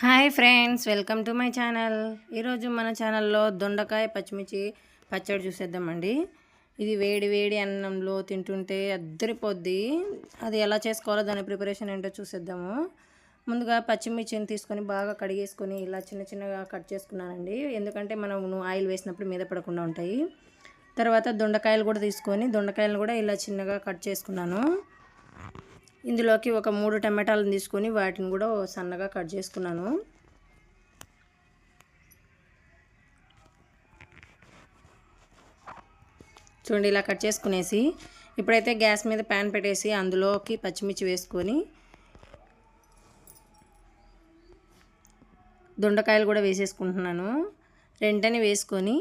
Hi friends welcome to my channel. ఈరోజు మన ఛానల్లో దొండకాయ పచ్చిమిర్చి పచ్చడి చూసేద్దామండి. ఇది వేడి వేడి అన్నంలో తింటుంటే అద్దరిపోద్ది. అది ఎలా చేసుకోవాలో దాని ప్రిపరేషన్ ఏంటో చూసేద్దాము. ముందుగా పచ్చిమిర్చిని తీసుకొని బాగా కడిగేసుకొని ఇలా చిన్న చిన్నగా కట్ చేసుకున్నానండి. ఎందుకంటే మనం ఆయిల్ వేసినప్పుడు మీద పడకుండా ఉంటాయి. తర్వాత దొండకాయలు కూడా తీసుకొని దొండకాయలు కూడా ఇలా చిన్నగా కట్ చేసుకున్నాను. ఇందులోకి ఒక మూడు టమాటాలను తీసుకొని వాటిని కూడా సన్నగా కట్ చేసుకున్నాను. చూడండి ఇలా కట్ చేసుకునేసి ఇప్పుడైతే గ్యాస్ మీద ప్యాన్ పెట్టేసి అందులోకి పచ్చిమిర్చి వేసుకొని దొండకాయలు కూడా వేసేసుకుంటున్నాను. రెంటని వేసుకొని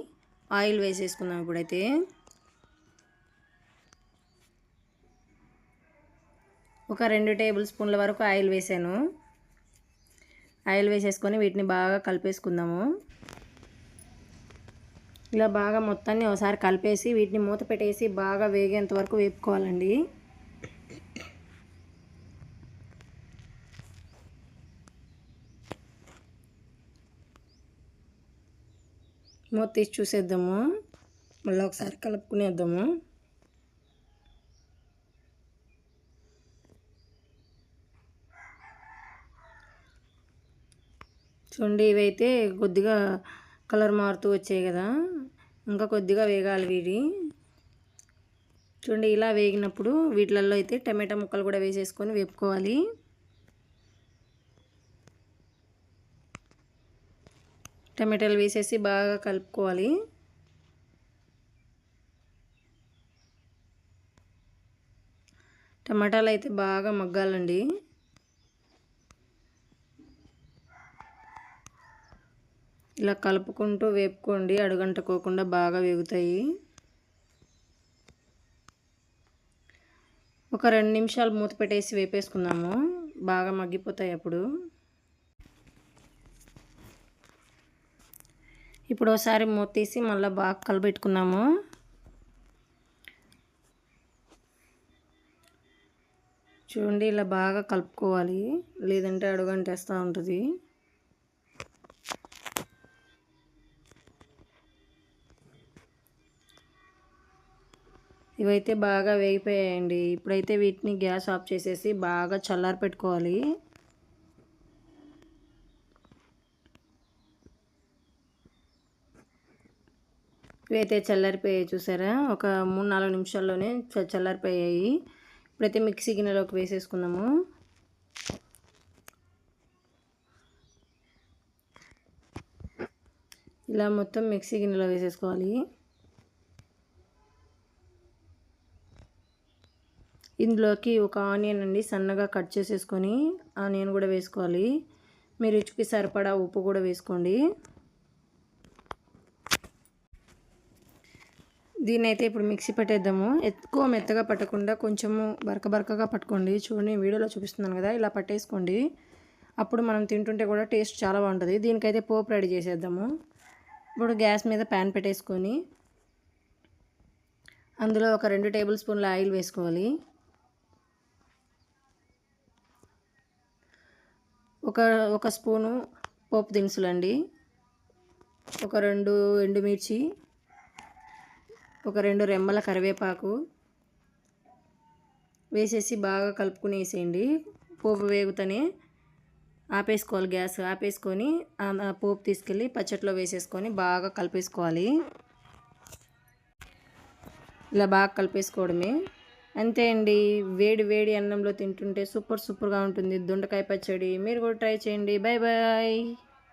ఆయిల్ వేసేసుకుందాం ఇప్పుడైతే. ఒక రెండు టేబుల్ స్పూన్ల వరకు ఆయిల్ వేసాను. ఆయిల్ వేసేసుకొని వీటిని బాగా కలిపేసుకుందాము. ఇలా బాగా మొత్తాన్ని ఒకసారి కలిపేసి వీటిని మూత పెట్టేసి బాగా వేగేంత వరకు వేపుకోవాలండి. మూత తీసి చూసేద్దాము. మళ్ళీ ఒకసారి కలుపుకునేద్దాము. చూడండి ఇవైతే కొద్దిగా కలర్ మారుతూ వచ్చాయి కదా. ఇంకా కొద్దిగా వేగాలి వీడి చూడండి ఇలా వేగినప్పుడు వీటిలలో అయితే టమాటా ముక్కలు కూడా వేసేసుకొని వేపుకోవాలి. టమాటాలు వేసేసి బాగా కలుపుకోవాలి. టమాటాలు అయితే బాగా మగ్గాలండి. ఇలా కలుపుకుంటూ వేపుకోండి అడుగంటకోకుండా బాగా వేగుతాయి. ఒక రెండు నిమిషాలు మూత పెట్టేసి వేపేసుకుందాము. బాగా మగ్గిపోతాయి అప్పుడు. ఇప్పుడు ఒకసారి మూత తీసి మళ్ళీ బాగా కలబెట్టుకున్నాము చూడండి ఇలా బాగా కలుపుకోవాలి. లేదంటే అడుగంటేస్తూ ఉంటుంది. ఇవైతే బాగా వేగిపోయాయండి. ఇప్పుడైతే వీటిని గ్యాస్ ఆఫ్ చేసేసి బాగా చల్లారి పెట్టుకోవాలి. ఇవైతే చల్లారిపోయాయి చూసారా? ఒక మూడు నాలుగు నిమిషాల్లోనే చల్లారిపోయాయి. ఇప్పుడైతే మిక్సీ గిన్నెలోకి వేసేసుకుందాము. ఇలా మొత్తం మిక్సీ గిన్నెలో వేసేసుకోవాలి. ఇందులోకి ఒక ఆనియన్ అండి సన్నగా కట్ చేసేసుకొని ఆనియన్ కూడా వేసుకోవాలి. మీరు రుచికి సరిపడా ఉప్పు కూడా వేసుకోండి. దీన్ని అయితే ఇప్పుడు మిక్సీ పెట్టేద్దాము. ఎక్కువ మెత్తగా పట్టకుండా కొంచెము బరక బరకగా పట్టుకోండి. చూడండి వీడియోలో చూపిస్తున్నాను కదా ఇలా పట్టేసుకోండి. అప్పుడు మనం తింటుంటే కూడా టేస్ట్ చాలా బాగుంటుంది. దీనికైతే పోపు రెడీ చేసేద్దాము. ఇప్పుడు గ్యాస్ మీద ప్యాన్ పెట్టేసుకొని అందులో ఒక రెండు టేబుల్ స్పూన్ల ఆయిల్ వేసుకోవాలి. ఒక ఒక స్పూను పోపు దినుసులు అండి ఒక రెండు ఎండుమిర్చి. ఒక రెండు రెమ్మల కరివేపాకు. వేసేసి బాగా కలుపుకుని వేసేయండి. పోపు వేగుతనే ఆపేసుకోవాలి గ్యాస్. ఆపేసుకొని పోపు తీసుకెళ్ళి పచ్చట్లో వేసేసుకొని బాగా కలిపేసుకోవాలి. ఇలా బాగా కలిపేసుకోవడమే. అంతే అండి. వేడి వేడి అన్నంలో తింటుంటే సూపర్ సూపర్గా ఉంటుంది. దొండకాయ పచ్చడి మీరు కూడా ట్రై చేయండి. Bye bye